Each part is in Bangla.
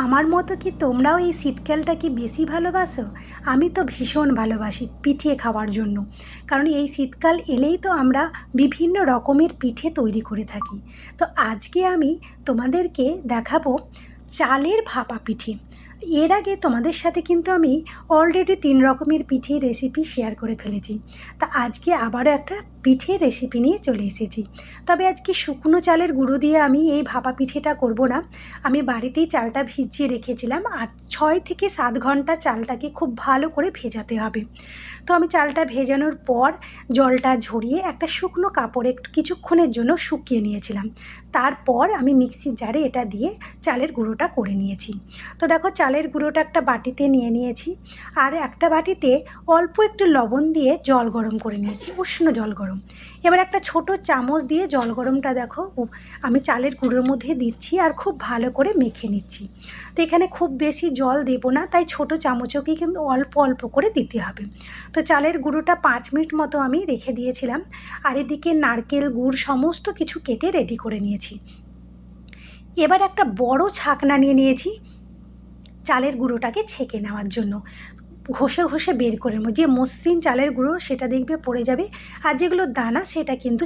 আমার মতো কি তোমরাও এই শীতকালটা কি বেশি ভালোবাসো? আমি তো ভীষণ ভালোবাসি পিঠে খাওয়ার জন্য। কারণ এই শীতকাল এলেই তো আমরা বিভিন্ন রকমের পিঠে তৈরি করে থাকি। তো আজকে আমি তোমাদেরকে দেখাবো চালের ভাপা পিঠে। এর আগে তোমাদের সাথে কিন্তু আমি অলরেডি তিন রকমের পিঠে রেসিপি শেয়ার করে ফেলেছি। তা আজকে আবারও একটা পিঠে রেসিপি নিয়ে চলে এসেছি। তবে আজকে শুকনো চালের গুঁড়ো দিয়ে আমি এই ভাপা পিঠেটা করব না। আমি বাড়িতেই চালটা ভিজিয়ে রেখেছিলাম আর ছয় থেকে সাত ঘণ্টা চালটাকে খুব ভালো করে ভেজাতে হবে। তো আমি চালটা ভেজানোর পর জলটা ঝরিয়ে একটা শুকনো কাপড়ে একটু কিছুক্ষণের জন্য শুকিয়ে নিয়েছিলাম। তারপর আমি মিক্সির জারে এটা দিয়ে চালের গুঁড়োটা করে নিয়েছি। তো দেখো চালের গুঁড়োটা একটা বাটিতে নিয়ে নিয়েছি। আর একটা বাটিতে অল্প একটু লবণ দিয়ে জল গরম করে নিয়েছি, উষ্ণ জল গরম এবার একটা ছোট চামচ দিয়ে জল গরমটা দেখো আমি চালের গুঁড়োর মধ্যে দিচ্ছি আর খুব ভালো করে মেখে নিচ্ছি। তো এখানে খুব বেশি জল দেবো না, তাই ছোট চামচকেই কিন্তু অল্প অল্প করে দিতে হবে। তো চালের গুঁড়োটা পাঁচ মিনিট মতো আমি রেখে দিয়েছিলাম, আর এদিকে নারকেল গুড় সমস্ত কিছু কেটে রেডি করে নিয়েছি। এবার একটা বড় ছাকনা নিয়ে নিয়েছি, চালের গুঁড়োটাকে ছেঁকে নেওয়ার জন্য। ঘষে ঘষে বের করে নেব। যে মসৃণ চালের গুঁড়ো সেটা দেখবে পড়ে যাবে আর যেগুলো দানা সেটা কিন্তু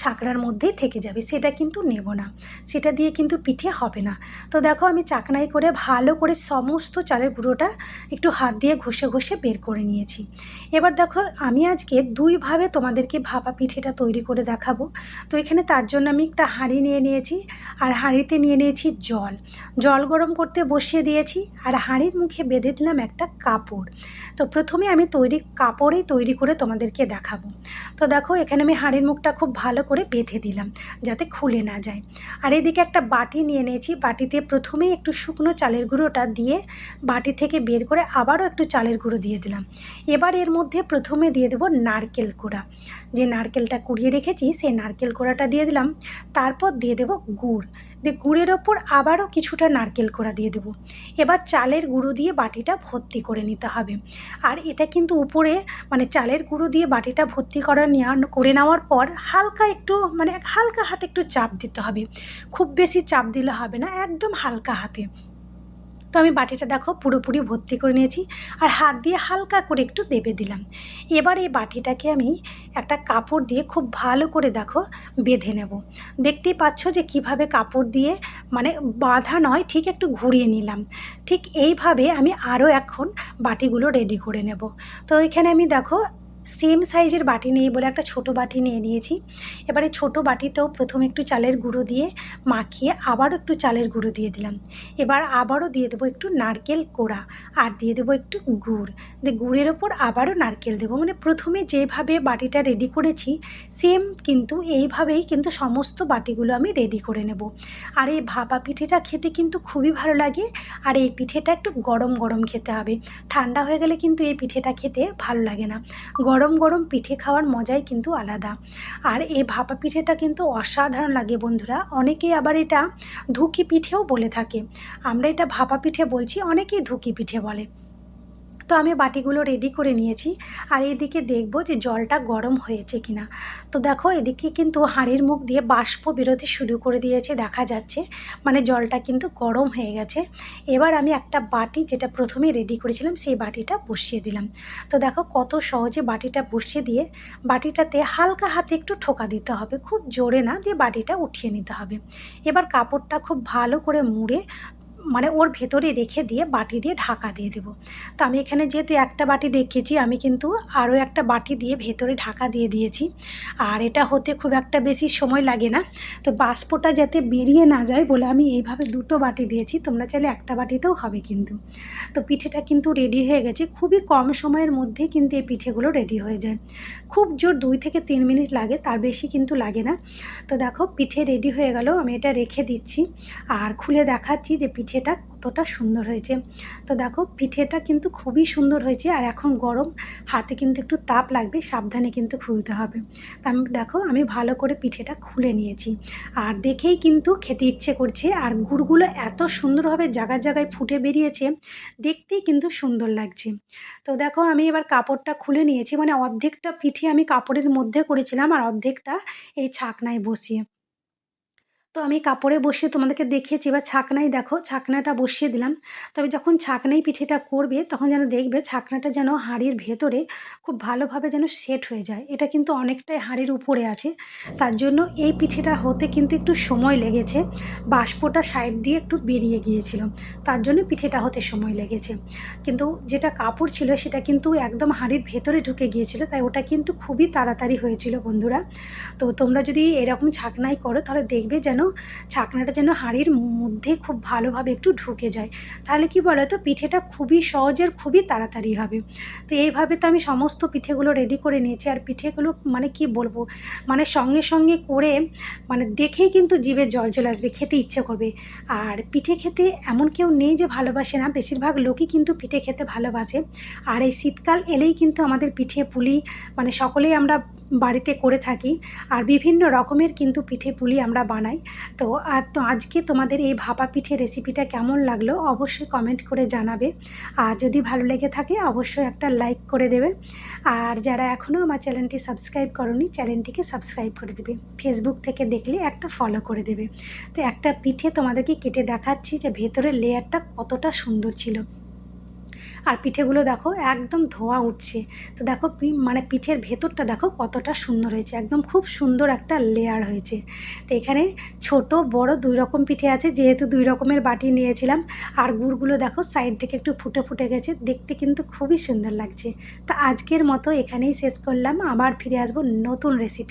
ছাকড়ার মধ্যেই থেকে যাবে, সেটা কিন্তু নেব না। সেটা দিয়ে কিন্তু পিঠে হবে না। তো দেখো আমি চাকনাই করে ভালো করে সমস্ত চালের গুঁড়োটা একটু হাত দিয়ে ঘষে ঘষে বের করে নিয়েছি। এবার দেখো আমি আজকে দুইভাবে তোমাদেরকে ভাপা পিঠেটা তৈরি করে দেখাবো। তো এখানে তার জন্য আমি একটা হাঁড়ি নিয়ে নিয়েছি আর হাঁড়িতে নিয়ে নিয়েছি জল। জল গরম করতে বসিয়ে দিয়েছি আর হাঁড়ির মুখে বেঁধে দিলাম একটা কাপড়। তো প্রথমে আমি তৈরি কাপড়েই তৈরি করে তোমাদেরকে দেখাবো। তো দেখো, এখানে আমি হাঁড়ির মুখটা খুব ভালো করে বেঁধে দিলাম, যাতে খুলে না যায়। আর এদিকে একটা বাটি নিয়ে নিয়েছি। বাটিতে প্রথমেই একটু শুকনো চালের গুঁড়োটা দিয়ে বাটি থেকে বের করে আবারও একটু চালের গুঁড়ো দিয়ে দিলাম। এবার এর মধ্যে প্রথমে দিয়ে দেবো নারকেল কোড়া। যে নারকেলটা কুড়িয়ে রেখেছি, সেই নারকেল কোড়াটা দিয়ে দিলাম। তারপর দিয়ে দেবো গুড়। দিয়ে গুড়ের ওপর আবারও কিছুটা নারকেল কোড়া দিয়ে দেবো। এবার চালের গুঁড়ো দিয়ে বাটিটা ভর্তি করে নিতে হবে। আর এটা কিন্তু উপরে মানে চালের গুঁড়ো দিয়ে বাটিটা ভর্তি করা নেওয়া করে নেওয়ার পর হালকা একটু মানে হালকা হাতে একটু চাপ দিতে হবে। খুব বেশি চাপ দিলে হবে না, একদম হালকা হাতে। তো আমি বাটিটা দেখো পুরোপুরি ভর্তি করে নিয়েছি আর হাত দিয়ে হালকা করে একটু দেবে দিলাম। এবার এই বাটিটাকে আমি একটা কাপড় দিয়ে খুব ভালো করে দেখো বেঁধে নেব। দেখতেই পাচ্ছ যে কীভাবে কাপড় দিয়ে মানে বাঁধা নয়, ঠিক একটু ঘুরিয়ে নিলাম। ঠিক এইভাবে আমি আরও এখন বাটিগুলো রেডি করে নেব। তো এখানে আমি দেখো সেম সাইজের বাটি নেই বলে একটা ছোট বাটি নিয়ে নিয়েছি। এবারে ছোট বাটিতেও প্রথমে একটু চালের গুঁড়ো দিয়ে মাখিয়ে আবারও একটু চালের গুঁড়ো দিয়ে দিলাম। এবার আবারও দিয়ে দেবো একটু নারকেল কোড়া আর দিয়ে দেবো একটু গুড়। দিয়ে গুড়ের ওপর আবারও নারকেল দেবো। মানে প্রথমে যেভাবে বাটিটা রেডি করেছি সেম কিন্তু এইভাবেই কিন্তু সমস্ত বাটিগুলো আমি রেডি করে নেব। আর এই ভাপা পিঠেটা খেতে কিন্তু খুবই ভালো লাগে। আর এই পিঠেটা একটু গরম গরম খেতে হবে। ঠান্ডা হয়ে গেলে কিন্তু এই পিঠেটা খেতে ভালো লাগে না। গরম গরম পিঠে খাওয়ার মজাই কিন্তু আলাদা। আর এই ভাপা পিঠেটা কিন্তু অসাধারণ লাগে বন্ধুরা। অনেকেই আবার এটা ধুকি পিঠেও বলে থাকে। আমরা এটা ভাপা পিঠে বলছি, অনেকেই ধুকি পিঠে বলে। তো আমি বাটিগুলো রেডি করে নিয়েছি। আর এদিকে দেখব যে জলটা গরম হয়েছে কিনা। তো দেখো এদিকে কিন্তু হাঁড়ির মুখ দিয়ে বাষ্প বেরোতে শুরু করে দিয়েছে, দেখা যাচ্ছে। মানে জলটা কিন্তু গরম হয়ে গেছে। এবার আমি একটা বাটি যেটা প্রথমে রেডি করেছিলাম, সেই বাটিটা বসিয়ে দিলাম। তো দেখো কত সহজে বাটিটা বসিয়ে দিয়ে বাটিটাতে হালকা হাতে একটু ঠোকা দিতে হবে। খুব জোরে না দিয়ে বাটিটা উঠিয়ে নিতে হবে। এবার কাপড়টা খুব ভালো করে মুড়ে মানে ওর ভেতরে রেখে দিয়ে বাটি দিয়ে ঢাকা দিয়ে দেবো। তো আমি এখানে যেহেতু একটা বাটি দেখেছি আমি কিন্তু আরও একটা বাটি দিয়ে ভেতরে ঢাকা দিয়ে দিয়েছি। আর এটা হতে খুব একটা বেশি সময় লাগে না। তো বাষ্পটা যাতে বেরিয়ে না যায় বলে আমি এইভাবে দুটো বাটি দিয়েছি, তোমরা চাইলে একটা বাটিতেও হবে কিন্তু। তো পিঠেটা কিন্তু রেডি হয়ে গেছে। খুবই কম সময়ের মধ্যেই কিন্তু এই পিঠেগুলো রেডি হয়ে যায়। খুব জোর দুই থেকে তিন মিনিট লাগে, তার বেশি কিন্তু লাগে না। তো দেখো, পিঠে রেডি হয়ে গেল, আমি এটা রেখে দিচ্ছি। আর খুলে দেখাচ্ছি যে পিঠেটা কতটা সুন্দর হয়েছে। তো দেখো, পিঠেটা কিন্তু খুবই সুন্দর হয়েছে আর এখন গরম, হাতে কিন্তু একটু তাপ লাগবে, সাবধানে কিন্তু খুলতে হবে। তা দেখো, আমি ভালো করে পিঠেটা খুলে নিয়েছি। আর দেখেই কিন্তু খেতে ইচ্ছে করছে, আর গুড়গুলো এত সুন্দরভাবে জায়গায় জায়গায় ফুটে বেরিয়েছে, দেখতেই কিন্তু সুন্দর লাগছে। তো দেখো, আমি এবার কাপড়টা খুলে নিয়েছি মানে অর্ধেকটা পিঠে আমি কাপড়ের মধ্যে করেছিলাম, আর অর্ধেকটা এই ছাকনায় বসিয়ে। তো আমি কাপড়ে বসিয়ে তোমাদেরকে দেখিয়েছি, এবার ছাকনাই দেখো, ছাকনাটা বসিয়ে দিলাম। তবে যখন ছাকনাই পিঠেটা করবে, তখন যেন দেখবে ছাকনাটা যেন হাঁড়ির ভেতরে খুব ভালোভাবে যেন সেট হয়ে যায়। এটা কিন্তু অনেকটাই হাঁড়ির উপরে আছে। তার জন্য এই পিঠেটা হতে কিন্তু একটু সময় লেগেছে। বাষ্পটা সাইড দিয়ে একটু বেরিয়ে গিয়েছিল। তার জন্য পিঠেটা হতে সময় লেগেছে। কিন্তু যেটা কাপড় ছিল, সেটা কিন্তু একদম হাঁড়ির ভেতরে ঢুকে গিয়েছিল, তাই ওটা কিন্তু খুবই তাড়াতাড়ি হয়েছিল বন্ধুরা। তো তোমরা যদি এরকম ছাকনাই করো, তাহলে দেখবে যেন ছাকনাটা যেন হাঁড়ির মধ্যে খুব ভালোভাবে একটু ঢুকে যায়। তাহলে কি বলো তো পিঠেটা খুবই সহজ আর খুবই তাড়াতাড়ি হবে। তো এইভাবে তো আমি সমস্ত পিঠেগুলো রেডি করে নিয়েছি। আর পিঠেগুলো মানে কি বলব? মানে সঙ্গে সঙ্গে করে মানে দেখেই কিন্তু জিভে জল চলে আসবে, খেতে ইচ্ছে করবে। আর পিঠে খেতে এমন কেউ নেই যে ভালোবাসে না। বেশিরভাগ লোকই কিন্তু পিঠে খেতে ভালোবাসে। আর এই শীতকাল এলেই কিন্তু আমাদের পিঠে পুলি মানে সকলেই আমরা বাড়িতে করে থাকি। আর বিভিন্ন রকমের কিন্তু পিঠে পুলি আমরা বানাই। তো আর তো আজকে তোমাদের এই ভাপা পিঠে রেসিপিটা কেমন লাগল অবশ্যই কমেন্ট করে জানাবে। আর যদি ভালো লেগে থাকে অবশ্যই একটা লাইক করে দেবে। আর যারা এখনও আমার চ্যানেলটি সাবস্ক্রাইব করনি চ্যানেলটিকে সাবস্ক্রাইব করে দেবে। ফেসবুক থেকে দেখলে একটা ফলো করে দেবে। তো একটা পিঠে তোমাদেরকে কেটে দেখাচ্ছি যে ভেতরের লেয়ারটা কতটা সুন্দর ছিল। আর পিঠেগুলো দেখো একদম ধোয়া উঠছে। তো দেখো মানে পিঠের ভেতরটা দেখো কতটা সুন্দর হয়েছে, একদম খুব সুন্দর একটা লেয়ার হয়েছে। তো এখানে ছোট, বড় দুই রকম পিঠে আছে, যেহেতু দুই রকমের বাটি নিয়েছিলাম। আর গুড়গুলো দেখো সাইড থেকে একটু ফুটে ফুটে গেছে, দেখতে কিন্তু খুবই সুন্দর লাগছে। তা আজকের মতো এখানেই শেষ করলাম, আবার ফিরে আসব নতুন রেসিপি